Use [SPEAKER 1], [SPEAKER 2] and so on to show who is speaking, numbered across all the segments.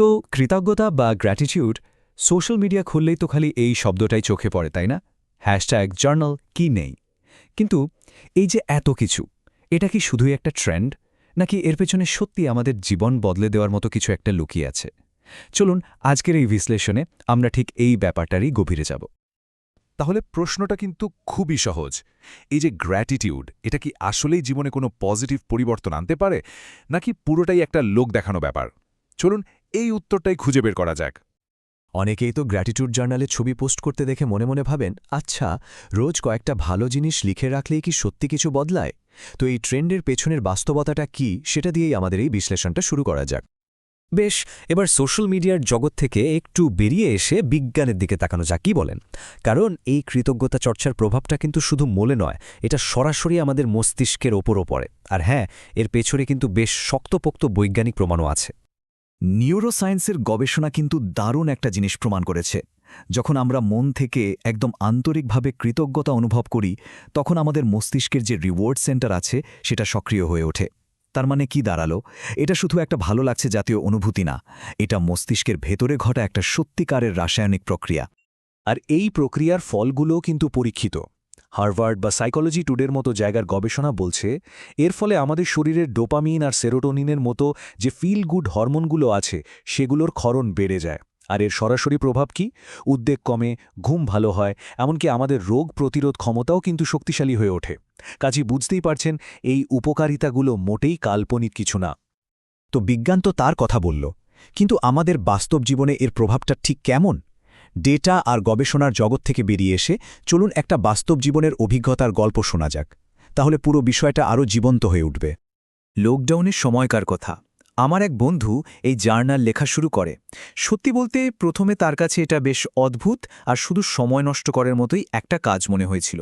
[SPEAKER 1] তো কৃতজ্ঞতা বা গ্র্যাটিটিউড সোশ্যাল মিডিয়া খুললেই তো খালি এই শব্দটাই চোখে পড়ে, তাই না? হ্যাশট্যাগ জার্নাল কি নেই? কিন্তু এই যে এত কিছু, এটা কি শুধুই একটা ট্রেন্ড নাকি এর পেছনে সত্যি আমাদের জীবন বদলে দেওয়ার মতো কিছু একটা লুকিয়ে আছে? চলুন আজকের এই বিশ্লেষণে আমরা ঠিক এই ব্যাপারটারই গভীরে যাব।
[SPEAKER 2] তাহলে প্রশ্নটা কিন্তু খুবই সহজ। এই যে গ্র্যাটিটিউড এটা কি আসলেই জীবনে কোনো পজিটিভ পরিবর্তন আনতে পারে? নাকি পুরোটাই একটা লোক দেখানো ব্যাপার? চলুন এই উত্তরটাই খুঁজে বের করা যাক।
[SPEAKER 3] অনেকেই তো গ্র্যাটিটিউড জার্নালে ছবি পোস্ট করতে দেখে মনে মনে ভাবেন আচ্ছা রোজ কয়েকটা ভালো জিনিস লিখে রাখলেই কি সত্যি কিছু বদলায়? তো এই ট্রেন্ডের পেছনের বাস্তবতাটা কি, সেটা দিয়েই আমাদের এই বিশ্লেষণটা শুরু করা যাক। বেশ, এবার সোশ্যাল মিডিয়ার জগৎ থেকে একটু বেরিয়ে এসে বিজ্ঞানের দিকে তাকানো যাক, কি বলেন? কারণ এই কৃতজ্ঞতা চর্চার প্রভাবটা কিন্তু শুধু মোলে নয়, এটা সরাসরি আমাদের মস্তিষ্কের ওপরও পড়ে। আর হ্যাঁ এর পেছনে কিন্তু বেশ শক্তপোক্ত বৈজ্ঞানিক প্রমাণও আছে।
[SPEAKER 4] নিউরোসায়েন্সের গবেষণা কিন্তু দারুণ একটা জিনিস প্রমাণ করেছে। যখন আমরা মন থেকে একদম আন্তরিকভাবে কৃতজ্ঞতা অনুভব করি, তখন আমাদের মস্তিষ্কের যে রিওয়ার্ড সেন্টার আছে, সেটা সক্রিয় হয়ে ওঠে। তার মানে কি দাঁড়াল? এটা শুধু একটা ভালো লাগছে জাতীয় অনুভূতি না, এটা মস্তিষ্কের ভেতরে ঘটা একটা সত্যিকারের রাসায়নিক প্রক্রিয়া।
[SPEAKER 3] আর এই প্রক্রিয়ার ফলগুলোও কিন্তু পরীক্ষিত। হার্ভার্ড বা সাইকোলজি টুডের মতো জায়গার গবেষণা বলছে, এর ফলে আমাদের শরীরের ডোপামিন আর সেরোটোনিনের মতো যে ফিল গুড হরমোনগুলো আছে, সেগুলোর ক্ষরণ বেড়ে যায়। আর এর সরাসরি প্রভাব কি? উদ্বেগ কমে, ঘুম ভালো হয়, এমনকি আমাদের রোগ প্রতিরোধ ক্ষমতাও কিন্তু শক্তিশালী হয়ে ওঠে। কাজী বুঝতেই পারছেন, এই উপকারিতাগুলো মোটেই কাল্পনিক কিছু না।
[SPEAKER 4] তো বিজ্ঞান তো তার কথা বলল, কিন্তু আমাদের বাস্তব জীবনে এর প্রভাবটা ঠিক কেমন? ডেটা আর গবেষণার জগৎ থেকে বেরিয়ে এসে চলুন একটা বাস্তব জীবনের অভিজ্ঞতার গল্প শোনা যাক। তাহলে পুরো বিষয়টা আরও জীবন্ত হয়ে উঠবে। লকডাউনের সময়কার কথা। আমার এক বন্ধু এই জার্নাল লেখা শুরু করে। সত্যি বলতে প্রথমে তার কাছে এটা বেশ অদ্ভুত আর শুধু সময় নষ্ট করার মতোই একটা কাজ মনে হয়েছিল।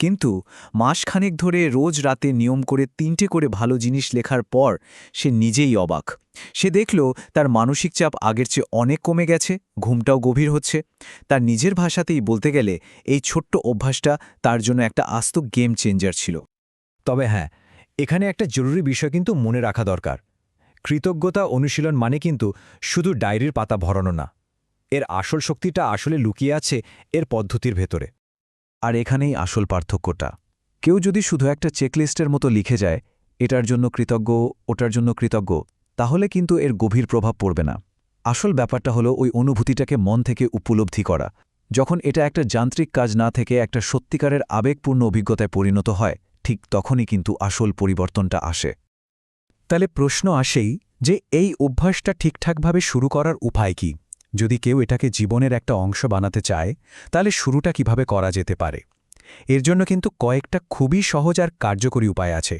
[SPEAKER 4] কিন্তু মাসখানেক ধরে রোজ রাতে নিয়ম করে তিনটে করে ভালো জিনিস লেখার পর সে নিজেই অবাক। সে দেখল তার মানসিক চাপ আগের চেয়ে অনেক কমে গেছে, ঘুমটাও গভীর হচ্ছে। তার নিজের ভাষাতেই বলতে গেলে এই ছোট্ট অভ্যাসটা তার জন্য একটা আস্ত গেম চেঞ্জার ছিল।
[SPEAKER 3] তবে হ্যাঁ এখানে একটা জরুরি বিষয় কিন্তু মনে রাখা দরকার। কৃতজ্ঞতা অনুশীলন মানে কিন্তু শুধু ডায়েরির পাতা ভরানো না। এর আসল শক্তিটা আসলে লুকিয়ে আছে এর পদ্ধতির ভেতরে।
[SPEAKER 4] আর এখানেই আসল পার্থক্যটা। কেউ যদি শুধু একটা চেকলিস্টের মতো লিখে যায়, এটার জন্য কৃতজ্ঞ, ওটার জন্য কৃতজ্ঞ তাহলে কিন্তু এর গভীর প্রভাব পড়বে না। আসল ব্যাপারটা হলো ওই অনুভূতিটাকে মন থেকে উপলব্ধি করা। যখন এটা একটা যান্ত্রিক কাজ না থেকে একটা সত্যিকারের আবেগপূর্ণ অভিজ্ঞতায় পরিণত হয়, ঠিক তখনই কিন্তু আসল পরিবর্তনটা আসে।
[SPEAKER 3] তাহলে প্রশ্ন আসেই যে এই অভ্যাসটা ঠিকঠাকভাবে শুরু করার উপায় কি? যদি কেউ এটাকে জীবনের একটা অংশ বানাতে চায়, তাহলে শুরুটা কীভাবে করা যেতে পারে? এর জন্য কিন্তু কয়েকটা খুবই সহজ আর কার্যকরী উপায় আছে।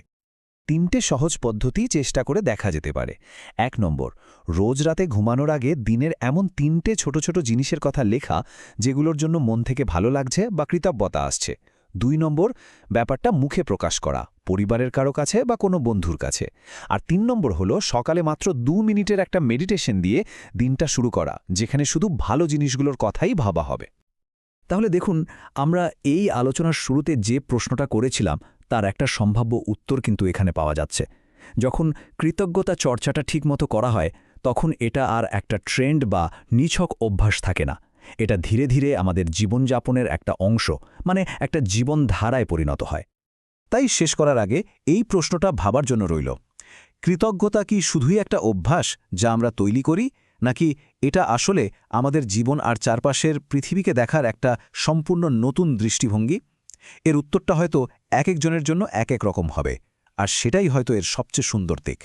[SPEAKER 4] তিনটে সহজ পদ্ধতি চেষ্টা করে দেখা যেতে পারে। এক নম্বর, রোজ রাতে ঘুমানোর আগে দিনের এমন তিনটে ছোট ছোট জিনিসের কথা লেখা, যেগুলোর জন্য মন থেকে ভালো লাগছে বা কৃতজ্ঞতা আসছে। দুই নম্বর, ব্যাপারটা মুখে প্রকাশ করা, পরিবারের কারও কাছে বা কোনো বন্ধুর কাছে। আর তিন নম্বর হলো সকালে মাত্র দু মিনিটের একটা মেডিটেশন দিয়ে দিনটা শুরু করা, যেখানে শুধু ভালো জিনিসগুলোর কথাই ভাবা হবে। তাহলে দেখুন, আমরা এই আলোচনার শুরুতে যে প্রশ্নটা করেছিলাম, তার একটা সম্ভাব্য উত্তর কিন্তু এখানে পাওয়া যাচ্ছে। যখন কৃতজ্ঞতা চর্চাটা ঠিকমতো করা হয়, তখন এটা আর একটা ট্রেন্ড বা নিছক অভ্যাস থাকে না। এটা ধীরে ধীরে আমাদের জীবনযাপনের একটা অংশ মানে একটা জীবনধারায় পরিণত হয়। তাই শেষ করার আগে এই প্রশ্নটা ভাবার জন্য রইল, কৃতজ্ঞতা কি শুধুই একটা অভ্যাস যা আমরা তৈরি করি, নাকি এটা আসলে আমাদের জীবন আর চারপাশের পৃথিবীকে দেখার একটা সম্পূর্ণ নতুন দৃষ্টিভঙ্গি? এর উত্তরটা হয়তো এক একজনের জন্য এক এক রকম হবে, আর সেটাই হয়তো এর সবচেয়ে সুন্দর দিক।